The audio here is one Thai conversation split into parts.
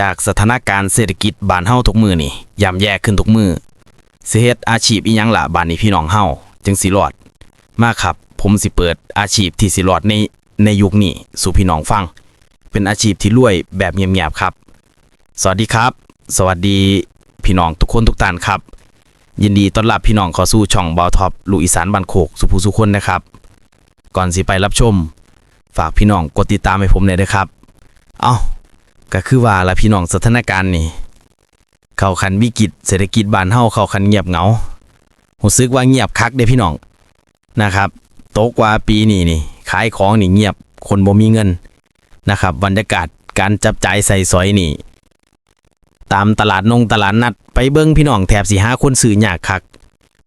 จากสถานการณ์เศรษฐกิจบ้านเฮาทุกมือนี่ย่ำแย่ขึ้นทุกมือสิเฮ็ดอาชีพอีหยังล่ะบ้านนี้พี่น้องเฮาจึงสิรอด มาครับ ผมสิเปิดอาชีพที่สิรอดในในยุคนี้สู่พี่น้องฟัง เป็นอาชีพที่รวยแบบเงียบๆครับ สวัสดีครับ สวัสดีพี่น้องทุกคนทุกท่านครับ ยินดีต้อนรับพี่น้องเข้าสู่ช่องบอท็อปลูกอีสานบ้านโคกสุภูสุคนนะครับ ก่อนสิไปรับชม ฝากพี่น้องกดติดตามให้ผมหน่อยด้วยครับ เอ้า ก็คือว่าละพี่น้องสถานการณ์นี่ เข้าคันวิกฤตเศรษฐกิจบ้านเฮาเข้าคันเงียบเหงารู้สึกว่าเงียบคักเด้พี่น้องนะครับโตกว่าปีนี้นี่ ขายของนี่เงียบคนบ่มีเงินนะครับบรรยากาศการจับจ่ายใส่สอยนี่ ตามตลาดนงตลาดนัดไปเบิ่งพี่น้องแถบสิหาคนซื้อยากคัก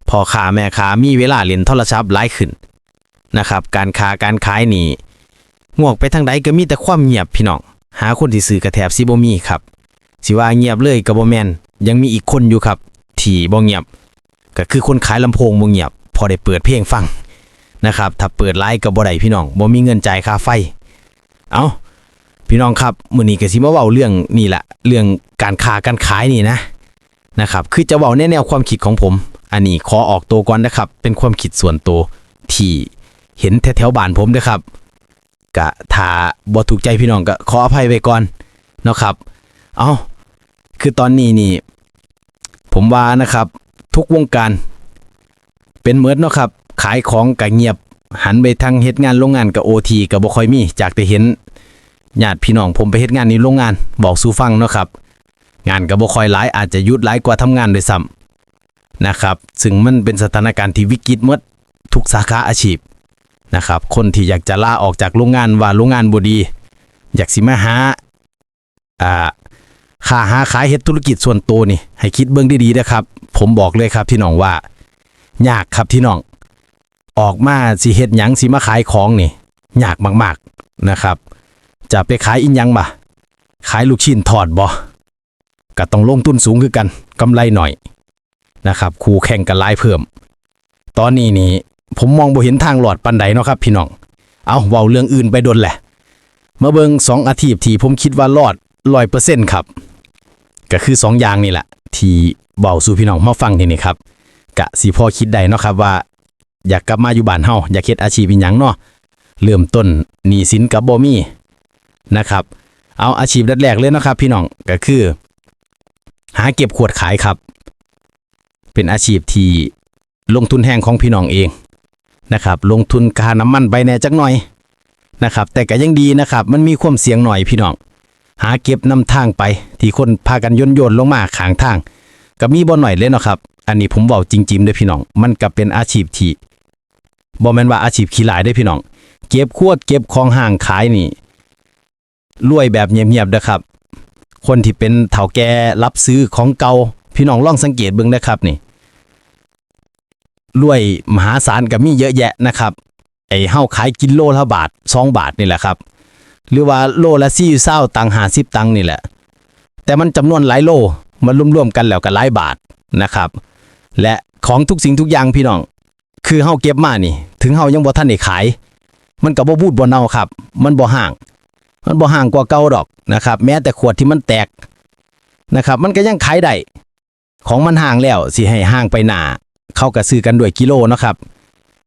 พอค้าแม่ค้ามีเวลาเล่นโทรศัพท์หลายขึ้นนะครับ การค้าการขายนี่งวกไปทางใดก็มีแต่ความเงียบพี่น้อง หาคนที่ซื้อกระแถบซิบมีครับสิว่าเงียบเลยก็บ่แมนยังมีอีกคนอยู่ครับ ที่บ่เงียบ ก็คือคนขายลำโพงบ่เงียบ พอได้เปิดเพลงฟังนะครับถ้าเปิดไลฟ์ก็บ่ได้พี่น้องบ่มีเงินจ่ายค่าไฟ เอาพี่น้องครับมื้อนี้ก็สิมาเว้าเรื่องนี่แหละเรื่องการค้าการขายนี่นะนะครับ คือจะเว้าในแนวความคิดของผม อันนี้ขอออกตัวก่อนนะครับ เป็นความคิดส่วนตัวที่เห็นแถวๆบ้านผมนะครับ กะถ้าบ่ถูกใจพี่น้องก็ขออภัยไว้ก่อนเนาะครับ เอาคือตอนนี้นี่ ผมว่านะครับ ทุกวงการ เป็นเหมือนเนาะครับ ขายของกะเงียบ หันไปทางเฮ็ดงานโรงงานกับโอทีกับบ่ค่อยมี จากแต่เห็นญาติพี่น้องผมไปเฮ็ดงานในโรงงาน บอกสู่ฟังเนาะครับ งานกับบ่ค่อยหลายอาจจะยุดหลายกว่าทำงานด้วยซ้ำนะครับ ซึ่งมันเป็นสถานการณ์ที่วิกฤตหมดทุกสาขาอาชีพ นะครับ คนที่อยากจะลาออกจากโรงงานว่าโรงงานบ่ดี อยากสิมาหาอ่าค่าหาขายเฮ็ดธุรกิจส่วนตัวนี่ ให้คิดเบิ่งดีๆนะครับ ผมบอกเลยครับที่น้องว่ายากครับที่น้อง ออกมาสิเฮ็ดหยังสิมาขายของนี่ยากมากๆนะครับ จะไปขายอินยังบ่ขายลูกชิ้นทอดบ่ก็ต้องลงทุนสูงคือกันกำไรหน่อยนะครับ คู่แข่งกันหลายเพิ่ม ตอนนี้นี่ ผมมองบ่เห็นทางหลอดปันใดเนาะครับพี่น้อง เอาเว้าเรื่องอื่นไปดนแหละ มาเบิงสองอาชีพที่ผมคิดว่ารอดร้อยเปอร์เซ็นต์ครับ ก็คือสองอย่างนี่แหละ ที่เบาสู่พี่น้องมาฟังทีนี่ครับกะสีพ่อคิดได้เนาะครับว่า อยากกลับมาอยู่บ้านเฮาอยากเฮ็ดอาชีพอีหยังเนาะเริ่มต้นหนี้สินกับบ่มีนะครับ เอาอาชีพแรกๆเลยเนาะครับ พี่น้องก็คือ หาเก็บขวดขายครับ เป็นอาชีพที่ลงทุนแห้งของพี่น้องเอง นะครับลงทุนค่าน้ำมันไปแน่จักหน่อยนะครับแต่ก็ยังดีนะครับ มันมีความเสี่ยงหน่อยพี่น้อง หาเก็บนำทางไป ที่คนพากันย่นโยนลงมาขางทาง ก็มีบ่หน่อยเลยเนาะครับ อันนี้ผมเว้าจริงๆเด้อพี่น้อง มันก็เป็นอาชีพที่บ่แม่นว่าอาชีพขี้หลายเด้พี่น้อง เก็บขวดเก็บของห่างขายนี่รวยแบบเงียบๆเด้อครับ คนที่เป็นเฒ่าแก่รับซื้อของเก่าพี่น้องลองสังเกตเบิ่งนะครับนี่ รวยมหาศาลก็มีเยอะแยะนะครับไอ้เฮาขายกินโลละบาทสองบาทนี่แหละครับ หรือว่าโลละสี่เศร้าตังหาสิบตังนี่แหละ แต่มันจำนวนหลายโลมันรวมๆกันแล้วก็หลายบาทนะครับ และของทุกสิ่งทุกอย่างพี่น้อง คือเฮาเก็บมานี่ ถึงเฮายังบ่ทันได้ขาย มันก็บ่บูดบ่เน่าครับ มันบ่ห่าง มันบ่ห่างกว่าเก่าดอกนะครับ แม้แต่ขวดที่มันแตกนะครับ มันก็ยังขายได้ของมันห่างแล้วสิให้ห่างไปหนา เข้ากับซื้อกันด้วยกิโลนะครับ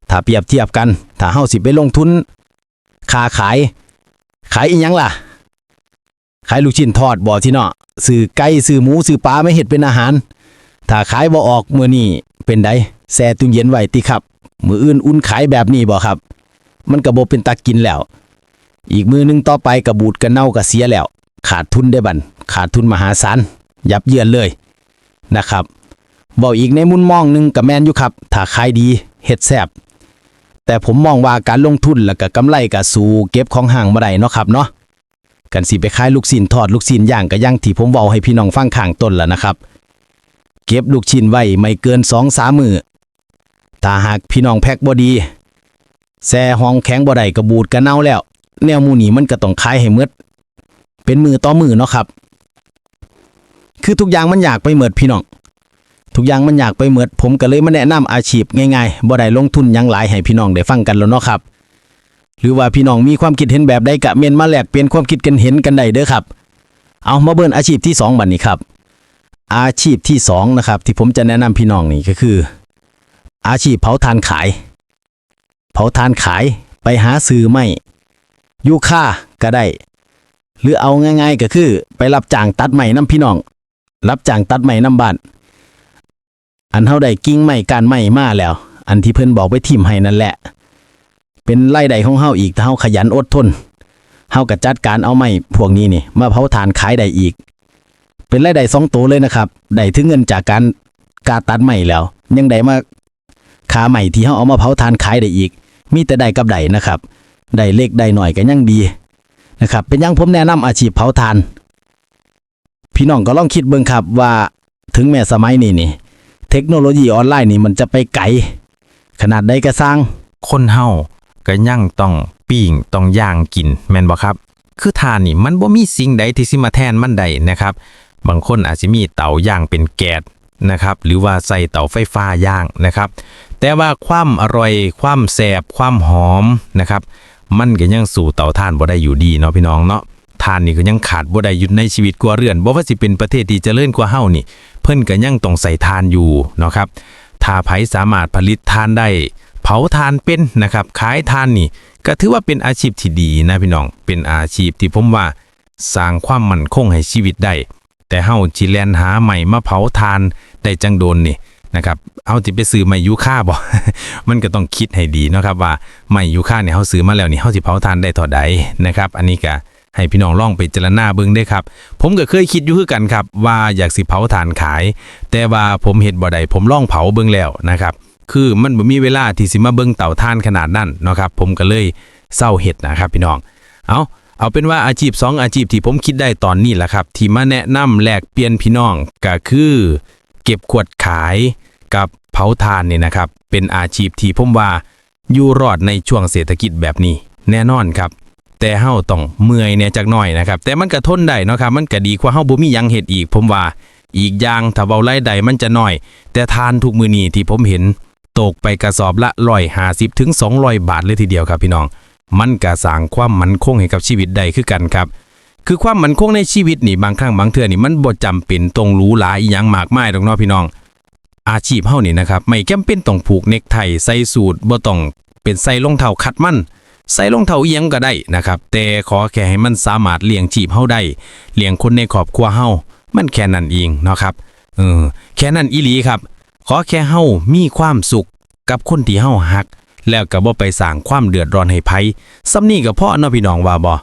ถ้าเปรียบเทียบกัน ถ้าเฮาสิไปลงทุนค้าขาย ขายอีหยังล่ะ ขายลูกชิ้นทอดบ่ที่เนาะซื้อไก่ซื้อหมูซื้อปลาไม่เห็ดเป็นอาหาร ถ้าขายบ่ออกมื้อนี้เป็นไดแช่ตู้เย็นไว้ติครับมื้ออื่นอุ่นขายแบบนี้บ่ครับ มันก็บ่เป็นตากินแล้ว อีกมือหนึงต่อไปก็บูดกันเน่าก็เสียแล้ว ขาดทุนได้บันขาดทุนมหาศาลยับเยินเลยนะครับ บอกอีกในมุมมองหนึ่งกับแมนอยู่ครับ ถ้าขายดีเฮ็ดแซบแต่ผมมองว่าการลงทุนแล้วก็กำไรก็สู่เก็บของห่างมาได้เนาะครับเนาะกันสิไปขายลูกชิ้นทอดลูกชิ้นย่างก็ย่างที่ผมเว้าให้พี่น้องฟังข้างต้นแล้วนะครับ เก็บลูกชิ้นไว้ไม่เกิน2อสามมือถ้าหากพี่น้องแพ็คบ่ดีแซ่ห้องแข็งบ่ได้ก็บูดกันเน่าแล้ว แนวมูนี้มันก็ต้องขายให้หมดเป็นมือต่อมือเนาะครับ คือทุกอย่างมันอยากไปหมิดพี่น้อง ทุกอย่างมันอยากไปเหมือดผมก็เลยมาแนะนำอาชีพง่ายๆบ่ได้ลงทุนยังหลายให้พี่น้องได้ฟังกันแล้วเนาะครับ หรือว่าพี่น้องมีความคิดเห็นแบบใดกะเมนมาแลกเปลี่ยนความคิดกันเห็นกันได้เด้อครับ เอามาเบิ่นอาชีพที่สองบัดนี้ครับ อาชีพที่สองนะครับที่ผมจะแนะนำพี่น้องนี่ก็คือ อาชีพเผาทานขาย เผาทานขายไปหาซื้อไม่ยูค่าก็ได้ หรือเอาง่าย ๆ ก็คือ ไปรับจ้างตัดไม้น้ำพี่น้อง รับจ้างตัดไม้น้ำบ้าน อันเฮาได้กิ่งไม้การไม้มาแล้ว อันที่เพิ่นบอกไว้ทิมให้นั่นแหละ เป็นไร่ใดของเฮาอีกถ้าเฮาขยันอดทนเฮาก็จัดการเอาไม้พวกนี้นี่ มาเผาทานขายได้อีก เป็นรายได้สองตัวเลยนะครับได้ถึงเงินจากการกาตัดไม้แล้ว ยังได้มาขาใหม่ที่เฮาเอามาเผาทานขายได้อีก มีแต่ได้กับได้นะครับได้เล็กได้หน่อยก็ยังดีนะครับ เป็นยังผมแนะนำอาชีพเผาทาน พี่น้องก็ลองคิดเบิ่งครับว่าถึงแม้สมัยนี้นี่ เทคโนโลยีออนไลน์นี่มันจะไปไกล ขนาดใดก็สร้าง คนเฮาก็ยั่งต้องปิ้งต้องย่างกิน แม่นบ่ครับ คือทานนี่มันบ่มีสิ่งใดที่สิมาแทนมันได้นะครับ บางคนอาจจะมีเตาย่างเป็นแก๊สนะครับ หรือว่าใส่เตาไฟฟ้าย่างนะครับ แต่ว่าความอร่อย ความแสบความหอมนะครับ มันก็ยังสู่เตาถ่านบ่ได้อยู่ดีเนาะพี่น้องเนาะทานนี่ก็ยังขาดบ่ได้อยู่ในชีวิตกว่าเรือนบ่ว่าสิเป็นประเทศที่เจริญกว่าเฮานี่ พิ่นก็ยังต้องใส่ทานอยู่เนาะครับถ้าไผสามารถผลิตทานได้ เผาทานเป็นนะครับขายทานนี่ ก็ถือว่าเป็นอาชีพที่ดีนะพี่น้องเป็นอาชีพที่ผมว่าสร้างความมั่นคงให้ชีวิตได้ แต่เฮาจิแลนหาใหม่มาเผาทานได้จังโดนนี่นะครับเอาสิไปซื้อไม้ยูค่าบ่ มันก็ต้องคิดให้ดีเนาะครับว่าไม้ยูค่าเนี่ยเฮาซื้อมาแล้วนี่เฮาสิเผาทานได้เท่าใดนะครับ อันนี้ก็ ให้พี่น้องลองไปเจรณาเบิ่งได้ครับ ผมก็เคยคิดอยู่คือกันครับ ว่าอยากสิเผาทานขาย แต่ว่าผมเฮ็ดบ่ได้ผมลองเผาเบิ่งแล้วนะครับ คือมันบ่มีเวลาที่สิมาเบิ่งเต่าท่านขนาดนั้นเนาะครับผมก็เลยเศร้าเฮ็ดนะครับพี่น้อง เอาเอาเป็นว่าอาชีพ 2 อาชีพที่ผมคิดได้ตอนนี้แหละครับ ที่มาแนะนำแลกเปลี่ยนพี่น้องก็คือ เก็บขวดขายกับเผาทานนี่นะครับ เป็นอาชีพที่ผมว่าอยู่รอดในช่วงเศรษฐกิจแบบนี้ แน่นอนครับ แต่เฮาต้องเมื่อยแหน่ยจักหน่อยนะครับ แต่มันก็ทนได้เนาะครับ มันก็ดีกว่าเฮาบ่มียังเฮ็ดอีก ผมว่า อีกอย่างถ้าเว้ารายได้มันจะน้อย แต่ทานทุกมื้อนี้ที่ผมเห็น ตกไปกระสอบละ150ถึง200บาทเลยทีเดียวครับพี่น้อง มันก็สร้างความมั่นคงให้กับชีวิตได้คือกันครับ คือความมั่นคงในชีวิตนี่บางครั้งบางเทื่อนี่มันบ่จำเป็นต้องรูหราอีหยังมากมายดอกเนาะพี่น้อง อาชีพเฮานี่นะครับไม่จำเป็นต้องผูกเนกไทใส่สูทบ่ต้องเป็นใส่รองเท้าขัดมั่น ใส่รองเท้าเอียงก็ได้นะครับ แต่ขอแค่ให้มันสามารถเลี้ยงชีพเฮาได้เลี้ยงคนในครอบครัวเฮามันแค่นั้นเองเนาะครับเออแค่นั้นอีหลีครับ ขอแค่เฮามีความสุขกับคนที่เฮาฮัก แล้วก็บ่ไปสร้างความเดือดร้อนให้ไผสำนี้ก็พอเนาะพี่น้องว่าบ่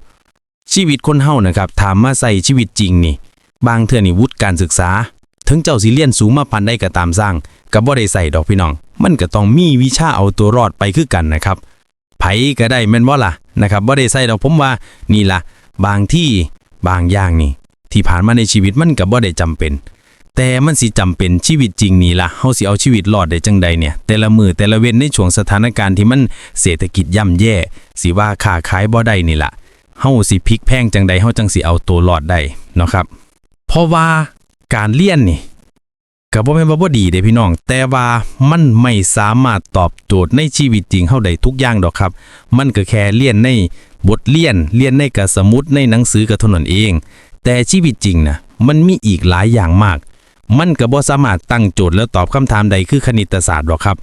ชีวิตคนเฮานะครับถามมาใส่ชีวิตจริงนี่ บางเทื่อนี่วุฒิการศึกษา ถึงเจ้าสิเรียนสูงมาปานใดก็ตามสร้างก็บ่ได้ใส่ดอกพี่น้อง มันก็ต้องมีวิชาเอาตัวรอดไปคือกันนะครับ ไผก็ได้แม่นบ่าล่ะนะครับบ่ได้ใส่ดอกผมว่านี่ล่ะ บางที่บางอย่างนี่ ที่ผ่านมาในชีวิตมันก็บ่ได้จำเป็น แต่มันสิจำเป็นชีวิตจริงนี่ล่ะเฮาสิเอาชีวิตรอดได้จังใดเนี่ย แต่ละมือแต่ละเว้นในช่วงสถานการณ์ที่มันเศรษฐกิจย่ำแย่สิว่าค้าขายบ่ได้นี่ล่ะเฮาสิพลิกแพงจังใดเฮาจังสิเอาตัวรอดได้เนาะครับเพราะว่าการเรียนนี่ ก็บ่แม่นว่าบ่ดีเด้พี่น้อง แต่ว่ามันไม่สามารถตอบโจทย์ในชีวิตจริงเฮาได้ทุกอย่างดอกครับ มันก็แค่เรียนในบทเรียนเรียนในกระสมุดในหนังสือก็เท่านั้นเอง แต่ชีวิตจริงนะมันมีอีกหลายอย่างมาก มันก็บ่สามารถตั้งโจทย์แล้วตอบคำถามใดคือคณิตศาสตร์หรอกครับ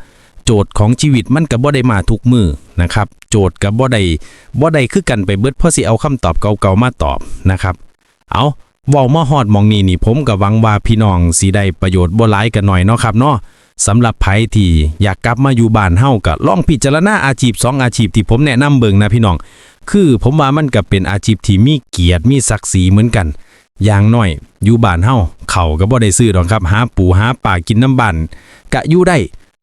โจทย์ของชีวิตมันก็บ่ได้มาทุกมือนะครับ โจทย์ก็บ่ได้บ่ได้คือกันไปเบิดเพราะสิเอาคำตอบเก่าๆมาตอบนะครับ เอา เว้ามาฮอดมองนี้นี่ผมก็หวังว่าพี่น้องสิได้ประโยชน์บ่หลายกันหน่อยเนาะครับเนาะสำหรับไผที่อยากกลับมาอยู่บ้านเฮาก็ลองพิจารณาอาชีพสองอาชีพที่ผมแนะนำเบิ่งนะพี่น้อง คือผมว่ามันก็เป็นอาชีพที่มีเกียรติมีศักดิ์ศรีเหมือนกัน อย่างน้อย อยู่บ้านเฮาเขาก็บ่ได้ซื้อดอกครับ หาปูหาปลากินน้ำบันกะอยู่ได้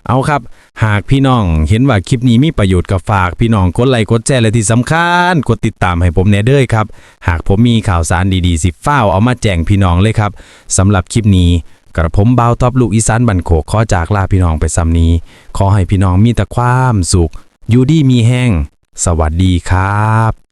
เอาครับ หากพี่น้องเห็นว่าคลิปนี้มีประโยชน์ก็ฝากพี่น้องกดไลค์กดแชร์และที่สำคัญ กดติดตามให้ผมแน่เด้อครับ หากผมมีข่าวสารดีๆ สิฟ้าวเอามาแจ้งพี่น้องเลยครับสำหรับคลิปนี้กระผมบ่าวท็อปลูกอีสานบันโขกขอจากลาพี่น้องไปซ้ำนี้ ขอให้พี่น้องมีแต่ความสุข อยู่ดีมีแห้ง สวัสดีครับ